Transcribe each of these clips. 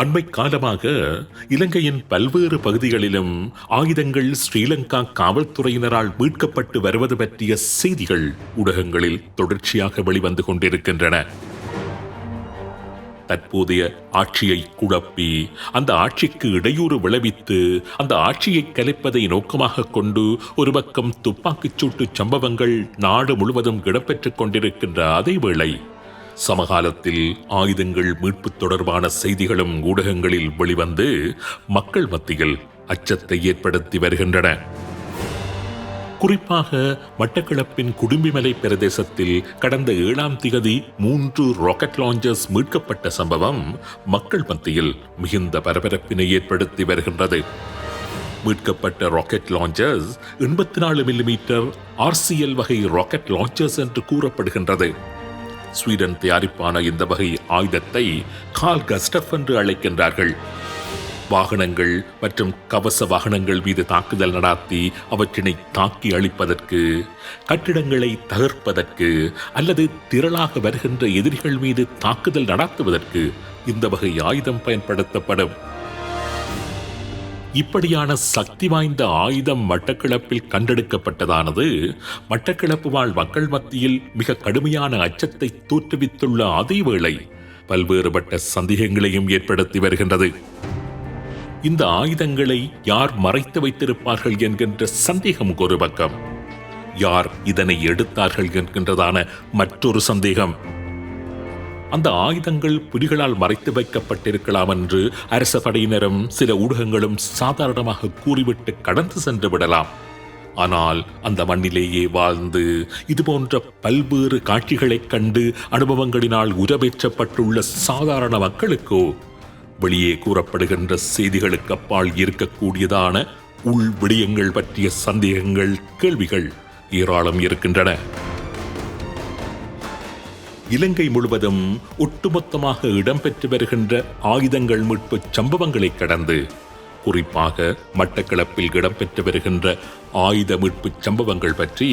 அண்மை காலமாக இலங்கையின் பல்வேறு பகுதிகளிலும் ஆயுதங்கள் ஸ்ரீலங்கா காவல்துறையினரால் மீட்கப்பட்டு வருவது பற்றிய செய்திகள் ஊடகங்களில் தொடர்ச்சியாக வெளிவந்து கொண்டிருக்கின்றன. தற்போதைய ஆட்சியை குழப்பி அந்த ஆட்சிக்கு இடையூறு விளைவித்து அந்த ஆட்சியை கலைப்பதை நோக்கமாக கொண்டு ஒரு பக்கம் துப்பாக்கிச் சூட்டு சம்பவங்கள் நாடு முழுவதும் இடம்பெற்றுக் கொண்டிருக்கின்ற அதேவேளை சமகாலத்தில் ஆயுதங்கள் மீட்பு தொடர்பான செய்திகளும் ஊடகங்களில் வெளிவந்து மக்கள் மத்தியில் அச்சத்தை ஏற்படுத்தி வருகின்றன. குறிப்பாக மட்டக்களப்பின் குடும்பிமலை பிரதேசத்தில் கடந்த ஏழாம் திகதி மூன்று ராக்கெட் லாஞ்சர்ஸ் மீட்கப்பட்ட சம்பவம் மக்கள் மத்தியில் மிகுந்த பரபரப்பினை ஏற்படுத்தி வருகின்றது. மீட்கப்பட்ட ராக்கெட் லாஞ்சர்ஸ் எண்பத்தி நாலு மில்லிமீட்டர் ஆர்சிஎல் வகை ராக்கெட் லாஞ்சர்ஸ் என்று கூறப்படுகின்றது. ஸ்வீடன் தயாரிப்பான இந்த வகை ஆயுதத்தை கால் கஸ்டப் என்று அழைக்கின்றார்கள். வாகனங்கள் மற்றும் கவச வாகனங்கள் மீது தாக்குதல் நடாத்தி அவற்றினை தாக்கி அழிப்பதற்கு கட்டிடங்களை தகர்ப்பதற்கு அல்லது திரளாக வருகின்ற எதிரிகள் மீது தாக்குதல் நடாத்துவதற்கு இந்த வகை ஆயுதம் பயன்படுத்தப்படும். இப்படியான சக்தி வாய்ந்த ஆயுதம் மட்டக்களப்பில் கண்டெடுக்கப்பட்டதானது? மட்டக்களப்பு வாழ் மக்கள் மத்தியில் மிக கடுமையான அச்சத்தை தோற்றுவித்துள்ள அதேவேளை பல்வேறுபட்ட சந்தேகங்களையும் ஏற்படுத்தி வருகின்றது. இந்த ஆயுதங்களை யார் மறைத்து வைத்திருப்பார்கள் என்கின்ற சந்தேகம் ஒரு பக்கம். யார் இதனை எடுத்தார்கள் என்கின்றதான மற்றொரு சந்தேகம். அந்த ஆயுதங்கள் புலிகளால் மறைத்து வைக்கப்பட்டிருக்கலாம் என்று அரச படையினரும் சில ஊடகங்களும் சாதாரணமாக கூறிவிட்டு கடந்து சென்று விடலாம். ஆனால் அந்த மண்ணிலேயே வாழ்ந்து இதுபோன்ற பல்வேறு காட்சிகளைக் கண்டு அனுபவங்களினால் உரவேற்றப்பட்டுள்ள சாதாரண மக்களுக்கோ வெளியே கூறப்படுகின்ற செய்திகளுக்கு அப்பால் இருக்கக்கூடியதான உள் விடயங்கள் பற்றிய சந்தேகங்கள் கேள்விகள் ஏராளம் இருக்கின்றன. இலங்கை முழுவதும் ஒட்டுமொத்தமாக இடம்பெற்று வருகின்ற ஆயுதங்கள் மீட்பு சம்பவங்களை கடந்து குறிப்பாக மட்டக்களப்பில் இடம்பெற்று வருகின்ற ஆயுத மீட்பு சம்பவங்கள் பற்றி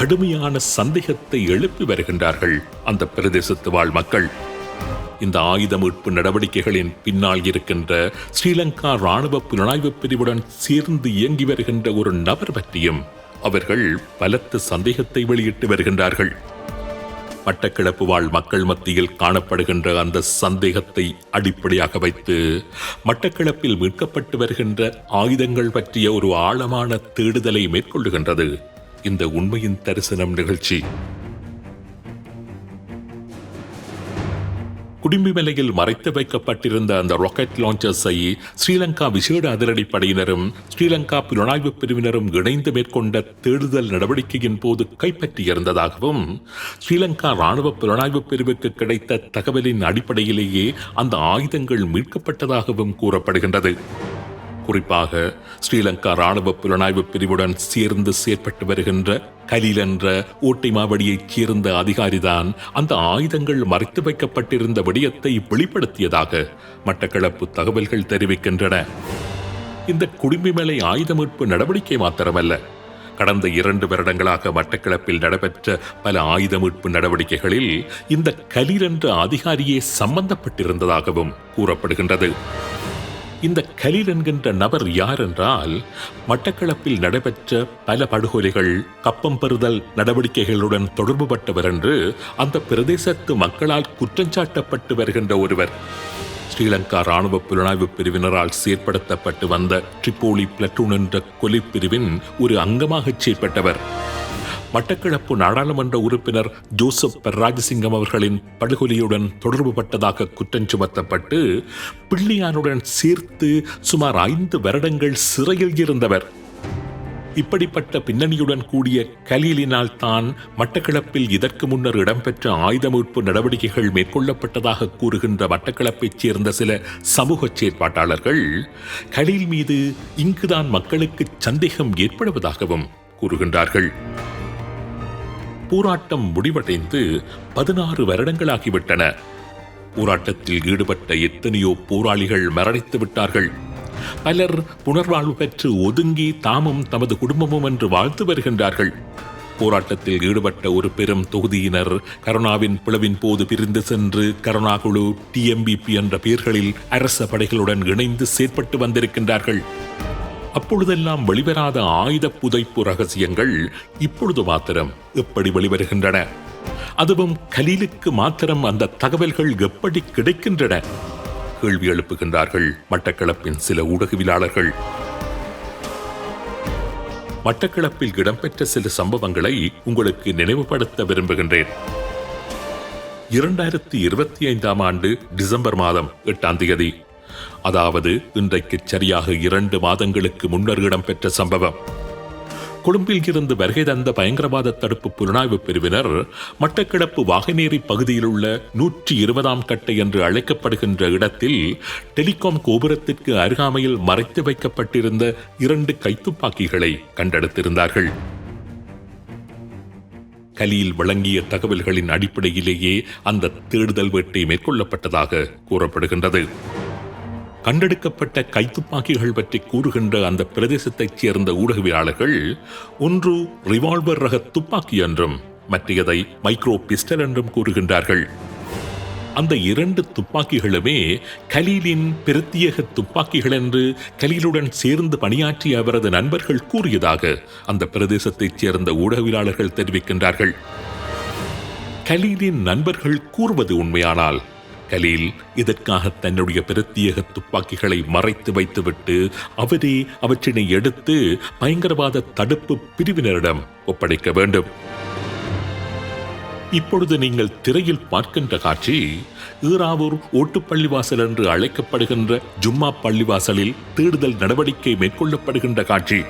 கடுமையான சந்தேகத்தை எழுப்பி வருகின்றார்கள் அந்த பிரதேசத்து வாழ் மக்கள். இந்த ஆயுத மீட்பு நடவடிக்கைகளின் பின்னால் இருக்கின்ற ஸ்ரீலங்கா ராணுவ புலனாய்வு பிரிவுடன் சேர்ந்து இயங்கி வருகின்ற ஒரு நபர் பற்றியும் அவர்கள் பலத்த சந்தேகத்தை வெளியிட்டு வருகின்றார்கள். மட்டக்கிழப்பு வாழ் மக்கள் மத்தியில் காணப்படுகின்ற அந்த சந்தேகத்தை அடிப்படையாக வைத்து மட்டக்கிழப்பில் மீட்கப்பட்டு வருகின்ற ஆயுதங்கள் பற்றிய ஒரு ஆழமான தேடுதலை மேற்கொள்ளுகின்றது. இந்த உண்மையின் தரிசனம் நிகழ்ச்சி குடிம்பிமலையில் மறைத்து வைக்கப்பட்டிருந்த அந்த ராக்கெட் லான்ச்சர்ஸை ஸ்ரீலங்கா விசேட அதிரடிப்படையினரும் ஸ்ரீலங்கா புலனாய்வு பிரிவினரும் இணைந்து மேற்கொண்ட தேடுதல் நடவடிக்கையின் போது கைப்பற்றியிருந்ததாகவும் ஸ்ரீலங்கா ராணுவ புலனாய்வு பிரிவுக்கு கிடைத்த தகவலின் அடிப்படையிலேயே அந்த ஆயுதங்கள் மீட்கப்பட்டதாகவும் கூறப்படுகின்றது. குறிப்பாக ஸ்ரீலங்கா ராணுவ புலனாய்வு பிரிவுடன் சேர்ந்து செயற்பட்டு வருகின்ற கலீல் என்ற ஓட்டை மாவடியைச் சேர்ந்த அதிகாரிதான் அந்த ஆயுதங்கள் மறைத்து வைக்கப்பட்டிருந்த விடயத்தை வெளிப்படுத்தியதாக மட்டக்களப்பு தகவல்கள் தெரிவிக்கின்றன. இந்த குடிம்பிமலை ஆயுத மீட்பு நடவடிக்கை மாத்திரமல்ல. கடந்த இரண்டு வருடங்களாக மட்டக்களப்பில் நடைபெற்ற பல ஆயுத மீட்பு நடவடிக்கைகளில் இந்த கலீர் என்ற அதிகாரியே சம்பந்தப்பட்டிருந்ததாகவும் கூறப்படுகின்றது. இந்த கலீல் என்கின்ற நபர் யார் என்றால் மட்டக்களப்பில் நடைபெற்ற பல படுகொலைகள் கப்பம் பெறுதல் நடவடிக்கைகளுடன் தொடர்புபட்டவர் என்று அந்த பிரதேசத்து மக்களால் குற்றஞ்சாட்டப்பட்டு வருகின்ற ஒருவர். ஸ்ரீலங்கா ராணுவ புலனாய்வு பிரிவினரால் செயற்படுத்தப்பட்டு வந்த ட்ரிப்போலி பிளட்டூன் என்ற கொலை பிரிவின் ஒரு அங்கமாகச் செயற்பட்டவர் மட்டக்களப்பு நாடாளுமன்ற உறுப்பினர் ஜோசப் பெர்ராஜசிங்கம் அவர்களின் படுகொலையுடன் தொடர்புபட்டதாக குற்றம் சுமத்தப்பட்டு பிள்ளையானுடன் சேர்த்து சுமார் ஐந்து வருடங்கள் சிறையில் இருந்தவர். இப்படிப்பட்ட பின்னணியுடன் கூடிய கலீலினால் தான் மட்டக்களப்பில் இதற்கு முன்னர் இடம்பெற்ற ஆயுத மீட்பு நடவடிக்கைகள் மேற்கொள்ளப்பட்டதாக கூறுகின்ற மட்டக்களப்பைச் சேர்ந்த சில சமூக செயற்பாட்டாளர்கள் கலீல் மீது இங்குதான் மக்களுக்கு சந்தேகம் ஏற்படுவதாகவும் கூறுகின்றார்கள். போராட்டம் முடிவடைந்து பதினாறு வருடங்களாகிவிட்டன. போராட்டத்தில் ஈடுபட்ட எத்தனையோ போராளிகள் மரணித்து விட்டார்கள். பலர் புனர்வாழ்வு பெற்று ஒதுங்கி தாமும் தமது குடும்பமும் என்று வாழ்த்து வருகின்றார்கள். போராட்டத்தில் ஈடுபட்ட ஒரு பெரும் தொகுதியினர் கருணாவின் பிளவின் போது பிரிந்து சென்று கருணா குழு டிஎம்பிபி என்ற பெயர்களில் அரச படைகளுடன் இணைந்து செயற்பட்டு வந்திருக்கின்றார்கள். அப்பொழுதெல்லாம் வெளிவராத ஆயுத புதைப்பு ரகசியங்கள் இப்பொழுது மாத்திரம் எப்படி வெளிவருகின்றன? அதுவும் கலீலுக்கு மாத்திரம் அந்த தகவல்கள் எப்படி கிடைக்கின்றன? கேள்வி எழுப்புகின்றார்கள் மட்டக்களப்பின் சில ஊடகவியலாளர்கள். மட்டக்களப்பில் இடம்பெற்ற சில சம்பவங்களை உங்களுக்கு நினைவுபடுத்த விரும்புகின்றேன். இரண்டாயிரத்தி இருபத்தி ஐந்தாம் ஆண்டு டிசம்பர் மாதம் எட்டாம் தேதி. அதாவது இன்றைக்கு சரியாக இரண்டு மாதங்களுக்கு முன்னர் இடம்பெற்ற சம்பவம். கொழும்பில் இருந்து வருகை தந்த பயங்கரவாத தடுப்பு புலனாய்வு பிரிவினர் மட்டக்கிடப்பு வாகனேரி பகுதியில் உள்ள நூற்றி இருபதாம் கட்டை என்று அழைக்கப்படுகின்ற இடத்தில் டெலிகாம் கோபுரத்திற்கு அருகாமையில் மறைத்து வைக்கப்பட்டிருந்த இரண்டு கைத்துப்பாக்கிகளை கண்டெடுத்திருந்தார்கள். கலியில் வழங்கிய தகவல்களின் அடிப்படையிலேயே அந்த தேடுதல் வேட்டை மேற்கொள்ளப்பட்டதாக கூறப்படுகின்றது. கண்டெடுக்கப்பட்ட கைத்துப்பாக்கிகள் பற்றி கூறுகின்ற அந்த பிரதேசத்தைச் சேர்ந்த ஊடகவியலாளர்கள் ஒன்று ரிவால்வர் ரக துப்பாக்கி என்றும் மற்றையதை மைக்ரோ பிஸ்டல் என்றும் கூறுகின்றார்கள். அந்த இரண்டு துப்பாக்கிகளுமே கலீலின் பிரத்யேக துப்பாக்கிகள் என்று கலீலுடன் சேர்ந்து பணியாற்றிய அவரது நண்பர்கள் கூறியதாக அந்த பிரதேசத்தைச் சேர்ந்த ஊடகவியலாளர்கள் தெரிவிக்கின்றார்கள். கலீலின் நண்பர்கள் கூறுவது உண்மையானால் கலீல் இதற்காக தன்னுடைய பிரத்யேக துப்பாக்கிகளை மறைத்து வைத்துவிட்டு அவரே அவற்றினை எடுத்து பயங்கரவாத தடுப்பு பிரிவினரிடம் ஒப்படைக்க வேண்டும். இப்பொழுது நீங்கள் திரையில் பார்க்கின்ற காட்சி ஈராவூர் ஓட்டுப்பள்ளிவாசல் என்று அழைக்கப்படுகின்ற ஜும்மா பள்ளிவாசலில் தேடுதல் நடவடிக்கை மேற்கொள்ளப்படுகின்ற காட்சி.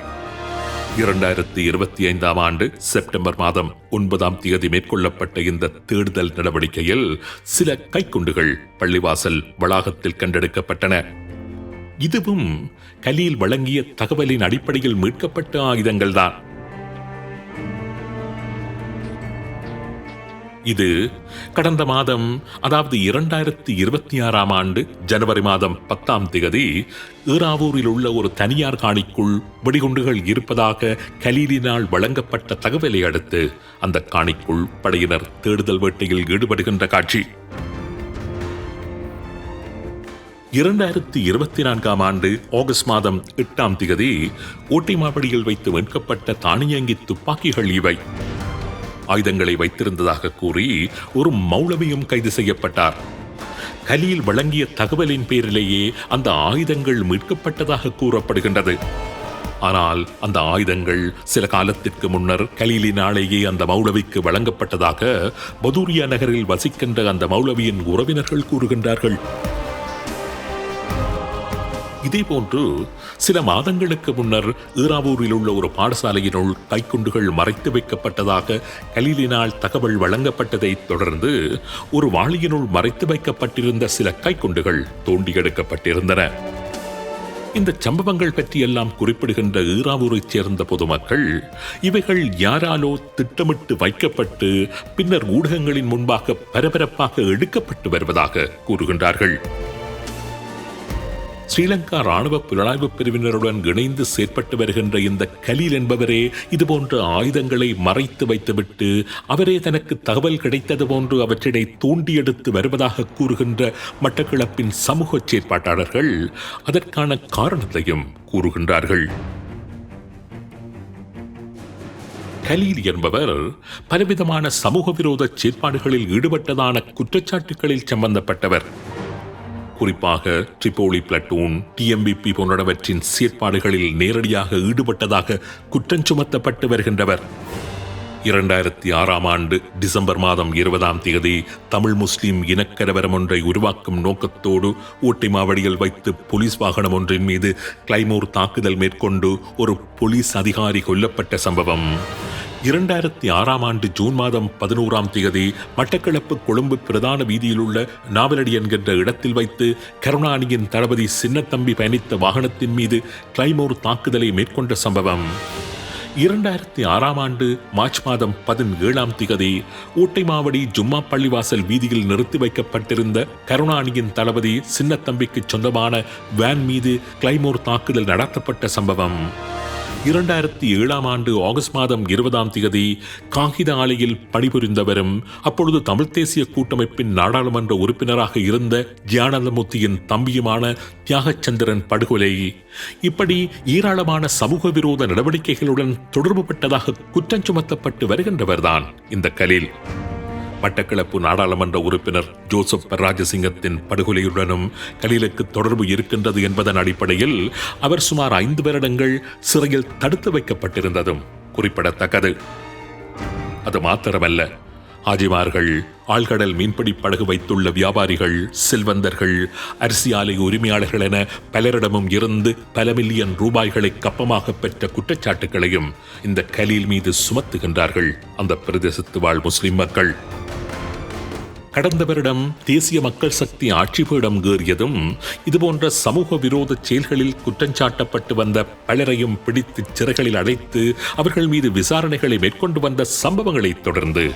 இரண்டாயிரத்தி இருபத்தி ஐந்தாம் ஆண்டு செப்டம்பர் மாதம் ஒன்பதாம் தேதி மேற்கொள்ளப்பட்ட இந்த தேடுதல் நடவடிக்கையில் சில கைக்குண்டுகள் பள்ளிவாசல் வளாகத்தில் கண்டெடுக்கப்பட்டன. இதுவும் கலீல் வழங்கிய தகவலின் அடிப்படையில் மீட்கப்பட்ட ஆயுதங்கள்தான். இது கடந்த மாதம் அதாவது இரண்டாயிரத்தி இருபத்தி ஆறாம் ஆண்டு ஜனவரி மாதம் பத்தாம் திகதி ஈராவூரில் உள்ள ஒரு தனியார் காணிக்குள் வெடிகுண்டுகள் இருப்பதாக கலீலினால் வழங்கப்பட்ட தகவலை அடுத்து அந்த காணிக்குள் படையினர் தேடுதல் வேட்டையில் ஈடுபடுகின்ற காட்சி. இரண்டாயிரத்தி இருபத்தி நான்காம் ஆண்டு ஆகஸ்ட் மாதம் எட்டாம் திகதி ஓட்டை மாவடியில் வைத்து மீட்கப்பட்ட தானியங்கி துப்பாக்கிகள் இவை. ஆயுதங்களை வைத்திருந்ததாக கூறி ஒரு மௌலவியும் கைது செய்யப்பட்டார். கலியில் வழங்கிய தகவலின் பேரிலேயே அந்த ஆயுதங்கள் மீட்கப்பட்டதாக கூறப்படுகின்றது. ஆனால் அந்த ஆயுதங்கள் சில காலத்திற்கு முன்னர் கலீலினாலேயே அந்த மௌலவிக்கு வழங்கப்பட்டதாக பதூரியா நகரில் வசிக்கின்ற அந்த மௌலவியின் உறவினர்கள் கூறுகின்றார்கள். இதேபோன்று சில மாதங்களுக்கு முன்னர் ஈராவூரில் உள்ள ஒரு பாடசாலையினுள் கைக்குண்டுகள் மறைத்து வைக்கப்பட்டதாக கலீலினால் தகவல் வழங்கப்பட்டதை தொடர்ந்து ஒரு வாளியினுள் மறைத்து வைக்கப்பட்டிருந்த சில கைக்குண்டுகள் தோண்டி எடுக்கப்பட்டிருந்தன. இந்த சம்பவங்கள் பற்றியெல்லாம் குறிப்பிடுகின்ற ஈராவூரைச் சேர்ந்த பொதுமக்கள் இவைகள் யாராலோ திட்டமிட்டு வைக்கப்பட்டு பின்னர் ஊடகங்களின் முன்பாக பரபரப்பாக எடுக்கப்பட்டு வருவதாக கூறுகின்றார்கள். ஸ்ரீலங்கா ராணுவ புலனாய்வு பிரிவினருடன் இணைந்து செயற்பட்டு வருகின்ற இந்த கலீல் என்பவரே இதுபோன்ற ஆயுதங்களை மறைத்து வைத்துவிட்டு அவரே தனக்கு தகவல் கிடைத்தது போன்று அவற்றினை தூண்டி எடுத்து வருவதாக கூறுகின்ற மட்டக்களப்பின் சமூக செயற்பாட்டாளர்கள் அதற்கான காரணத்தையும் கூறுகின்றார்கள். கலீல் என்பவர் பலவிதமான சமூக விரோத செயற்பாடுகளில் ஈடுபட்டதான குற்றச்சாட்டுகளில் சம்பந்தப்பட்டவர். குறிப்பாக ட்ரிபோலி பிளட்டூன் டிஎம்பிபி போன்றவற்றின் செயற்பாடுகளில் நேரடியாக ஈடுபட்டதாக குற்றம் சுமத்தப்பட்டு வருகின்றவர். இரண்டாயிரத்தி ஆறாம் ஆண்டு டிசம்பர் மாதம் இருபதாம் தேதி தமிழ் முஸ்லிம் இனக்கலவரம் ஒன்றை உருவாக்கும் நோக்கத்தோடு ஊட்டி மாவடியில் வைத்து போலீஸ் வாகனம் ஒன்றின் மீது கிளைமோர் தாக்குதல் மேற்கொண்டு ஒரு போலீஸ் அதிகாரி கொல்லப்பட்ட சம்பவம். இரண்டாயிரத்தி ஆறாம் ஆண்டு ஜூன் மாதம் பதினோராம் தேதி மட்டக்களப்பு கொழும்பு பிரதான வீதியில் உள்ள நாவலடி என்கின்ற இடத்தில் வைத்து கருணாநிதியின் தளபதி சின்னத்தம்பி பயணித்த வாகனத்தின் மீது கிளைமோர் தாக்குதலை மேற்கொண்ட சம்பவம். இரண்டாயிரத்தி ஆறாம் ஆண்டு மார்ச் மாதம் பதினேழாம் திகதி ஊட்டை மாவடி ஜும்மா பள்ளிவாசல் வீதியில் நிறுத்தி வைக்கப்பட்டிருந்த கருணாநிதியின் தளபதி சின்னத்தம்பிக்கு சொந்தமான வேன் மீது கிளைமோர் தாக்குதல் நடத்தப்பட்ட சம்பவம். இரண்டாயிரத்தி ஏழாம் ஆண்டு ஆகஸ்ட் மாதம் இருபதாம் தேதி காகித ஆலையில் பணிபுரிந்தவரும் அப்பொழுது தமிழ்த் தேசிய கூட்டமைப்பின் நாடாளுமன்ற உறுப்பினராக இருந்த ஜியானந்தமூர்த்தியின் தம்பியுமான தியாகச்சந்திரன் படுகொலை. இப்படி ஏராளமான சமூக விரோத நடவடிக்கைகளுடன் தொடர்புபட்டதாக குற்றம் சுமத்தப்பட்டு வருகின்றவர்தான் இந்த கலில். மட்டக்களப்பு நாடாளுமன்ற உறுப்பினர் ஜோசப் ராஜசிங்கத்தின் படுகொலையுடனும் கலீலுக்கு தொடர்பு இருக்கின்றது என்பதன் அடிப்படையில் அவர் சுமார் ஐந்து வருடங்கள் சிறையில் தடுத்து வைக்கப்பட்டிருந்ததும் குறிப்பிடத்தக்கது. அது மாத்திரமல்ல. ஆஜிமார்கள் ஆழ்கடல் மீன்பிடி படகு வைத்துள்ள வியாபாரிகள் செல்வந்தர்கள் அரிசி ஆலை உரிமையாளர்கள் என பலரிடமும் இருந்து பல மில்லியன் ரூபாய்களை கப்பமாக பெற்ற குற்றச்சாட்டுகளையும் இந்த கலீல் மீது சுமத்துகின்றார்கள். அந்த பிரதேசத்து வாழ் முஸ்லிம் மக்கள். கடந்த வருடம் தேசிய மக்கள் சக்தி ஆட்சி பீடம் ஏறியதும் இதுபோன்ற சமூக விரோத செயல்களில் குற்றஞ்சாட்டப்பட்டு வந்த பலரையும் பிடித்து சிறைகளில் அடைத்து அவர்கள் மீது விசாரணைகளை மேற்கொண்டு வந்த சம்பவங்களைத் தொடர்ந்து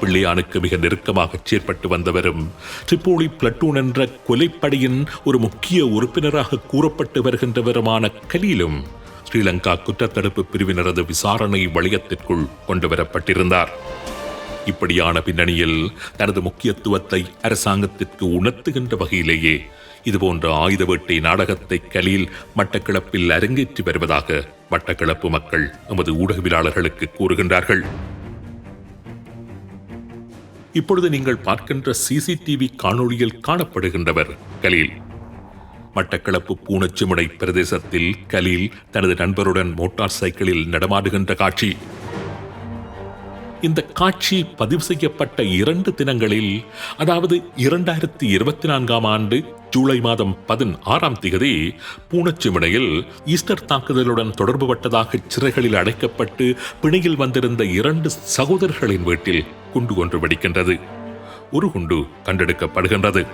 பிள்ளையானுக்கு மிக நெருக்கமாக செயற்பட்டு வந்தவரும் ட்ரிப்போலி பிளட்டூன் என்ற கொலைப்படையின் ஒரு முக்கிய உறுப்பினராக கூறப்பட்டு வருகின்றவருமான கலீலும் ஸ்ரீலங்கா குற்றத்தடுப்பு பிரிவினரது விசாரணை வளையத்திற்குள் கொண்டு வரப்பட்டிருந்தார் இப்படியான பின்னணியில் தனது முக்கியத்துவத்தை அரசாங்கத்திற்கு உணர்த்துகின்ற வகையிலேயே இதுபோன்ற ஆயுத வேட்டை நாடகத்தை கலியில் மட்டக்களப்பில் அரங்கேற்றி வருவதாக மட்டக்களப்பு மக்கள் எமது ஊடகவியலாளர்களுக்கு கூறுகின்றார்கள். இப்பொழுது நீங்கள் பார்க்கின்ற சிசிடிவி காணொளியில் காணப்படுகின்றவர் கலீல். மட்டக்களப்பு பூனச்சிமுனை பிரதேசத்தில் கலீல் தனது நண்பருடன் மோட்டார் சைக்கிளில் நடமாடுகின்ற காட்சி. இந்த காட்சி பதிவு செய்யப்பட்ட இரண்டு தினங்களில் அதாவது இரண்டாயிரத்தி இருபத்தி நான்காம் ஆண்டு ஜூலை மாதம் பதினாறாம் தேதி பூனச்சிமிடையில் ஈஸ்டர் தாக்குதலுடன் தொடர்புபட்டதாக சிறைகளில் அடைக்கப்பட்டு பிணையில் வந்திருந்த இரண்டு சகோதரர்களின் வீட்டில் குண்டு ஒன்று வெடிக்கின்றது. ஒரு குண்டு கண்டெடுக்கப்படுகின்றது.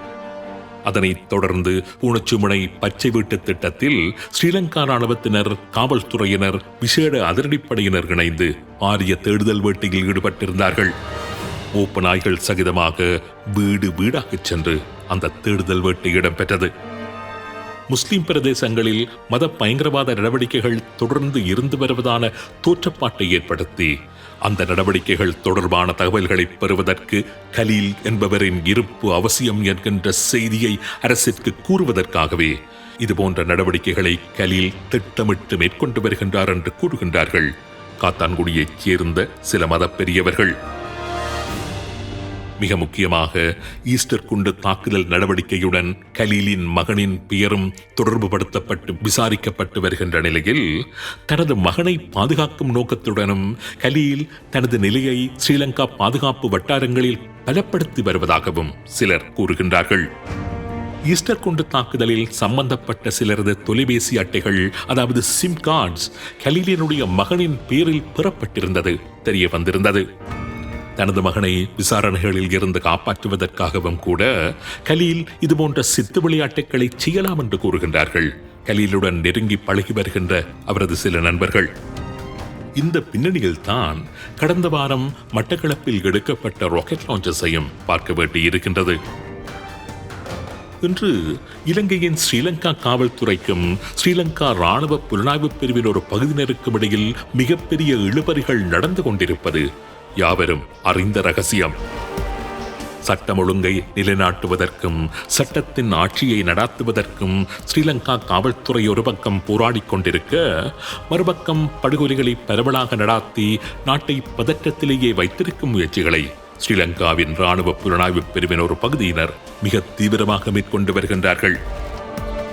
அதனைத் தொடர்ந்து பூனச்சுமுனை பச்சை வீட்டு திட்டத்தில் ஸ்ரீலங்கா ராணுவத்தினர் காவல்துறையினர் விசேட அதிரடிப்படையினர் இணைந்து பாரிய தேடுதல் வேட்டையில் ஈடுபட்டிருந்தார்கள். மூப்பு நாய்கள் சகிதமாக வீடு வீடாகச் சென்று அந்த தேடுதல் வேட்டை இடம்பெற்றது. முஸ்லிம் பிரதேசங்களில் மத பயங்கரவாத நடவடிக்கைகள் தொடர்ந்து இருந்து வருவதான தோற்றப்பாட்டை ஏற்படுத்தி அந்த நடவடிக்கைகள் தொடர்பான தகவல்களை பெறுவதற்கு கலீல் என்பவரின் இருப்பு அவசியம் என்கின்ற செய்தியை அரசிற்கு கூறுவதற்காகவே இதுபோன்ற நடவடிக்கைகளை கலீல் திட்டமிட்டு மேற்கொண்டு வருகின்றார் என்று கூறுகின்றார்கள். காத்தான்குடியைச் சேர்ந்த சில மத பெரியவர்கள். மிக முக்கியமாக ஈஸ்டர் குண்டு தாக்குதல் நடவடிக்கையுடன் கலீலின் மகனின் பெயரும் தொடர்புபடுத்தப்பட்டு விசாரிக்கப்பட்டு வருகின்ற நிலையில் தனது மகனை பாதுகாக்கும் நோக்கத்துடனும் கலீல் தனது நிலையை ஸ்ரீலங்கா பாதுகாப்பு வட்டாரங்களில் பலப்படுத்தி வருவதாகவும் சிலர் கூறுகின்றார்கள். ஈஸ்டர் குண்டு தாக்குதலில் சம்பந்தப்பட்ட சிலரது தொலைபேசி அட்டைகள் அதாவது சிம் கார்ட்ஸ் கலீலினுடைய மகனின் பேரில் பெறப்பட்டிருந்தது தெரிய வந்திருந்தது. தனது மகனை விசாரணைகளில் இருந்து காப்பாற்றுவதற்காகவும் கூட கலீல் இதுபோன்ற சித்து விளையாட்டுகளை செய்யலாம் என்று கூறுகின்றார்கள். கலீலுடன் நெருங்கி பழகி வருகின்ற அவரது சில நண்பர்கள். இந்த பின்னணியில் தான் கடந்த வாரம் மட்டக்களப்பில் எடுக்கப்பட்ட ராக்கெட் லான்ச்சஸையும் பார்க்க வேண்டியிருக்கின்றது இன்று இலங்கையின் ஸ்ரீலங்கா காவல்துறைக்கும் ஸ்ரீலங்கா ராணுவ புலனாய்வு பிரிவின் ஒரு பகுதியினருக்கும் இடையில் மிகப்பெரிய இழுபறிகள் நடந்து கொண்டிருப்பது யாவரும் அறிந்த ரகசியம். சட்டம் ஒழுங்கை நிலைநாட்டுவதற்கும் சட்டத்தின் ஆட்சியை நடாத்துவதற்கும் ஸ்ரீலங்கா காவல்துறை ஒரு பக்கம் போராடிக் கொண்டிருக்க மறுபக்கம் படுகொலைகளை பரவலாக நடாத்தி நாட்டை பதற்றத்திலேயே வைத்திருக்கும் முயற்சிகளை ஸ்ரீலங்காவின் ராணுவ புலனாய்வு பிரிவின் ஒரு பகுதியினர் மிக தீவிரமாக மேற்கொண்டு வருகின்றார்கள்.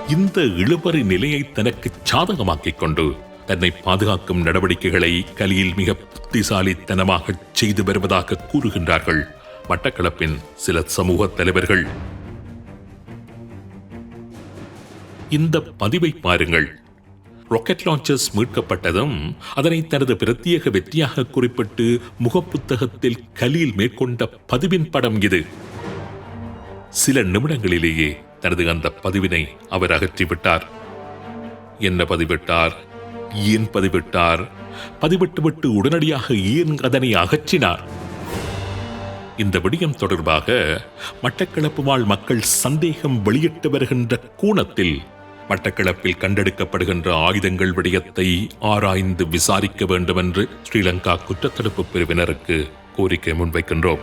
இந்த இழுபறி நிலையை தனக்கு சாதகமாக்கிக் கொண்டு தன்னை பாதுகாக்கும் நடவடிக்கைகளை கலியில் மிக புத்திசாலித்தனமாக செய்து வருவதாக கூறுகின்றார்கள். மட்டக்களப்பின் சில சமூக தலைவர்கள். இந்த பதிவை பாருங்கள். ராக்கெட் லான்ச்சர்ஸ் மீட்கப்பட்டதும் அதனை தனது பிரத்யேக வெற்றியாக குறிப்பிட்டு முகப்புத்தகத்தில் கலியில் மேற்கொண்ட பதிவின் படம் இது. சில நிமிடங்களிலேயே தனது அந்த பதிவினை அவர் அகற்றிவிட்டார். என்ன பதிவிட்டார்? ஏன் பதிவிட்டார்? பதிவிட்டுவிட்டு உடனடியாக ஏன் அதனை அகற்றினார்? இந்த விடயம் தொடர்பாக மட்டக்களப்பு வாழ் மக்கள் சந்தேகம் வெளியிட்டு வருகின்ற கூணத்தில் மட்டக்களப்பில் கண்டெடுக்கப்படுகின்ற ஆயுதங்கள் விடயத்தை ஆராய்ந்து விசாரிக்க வேண்டும் என்று ஸ்ரீலங்கா குற்றத்தடுப்பு பிரிவினருக்கு கோரிக்கை முன்வைக்கின்றோம்.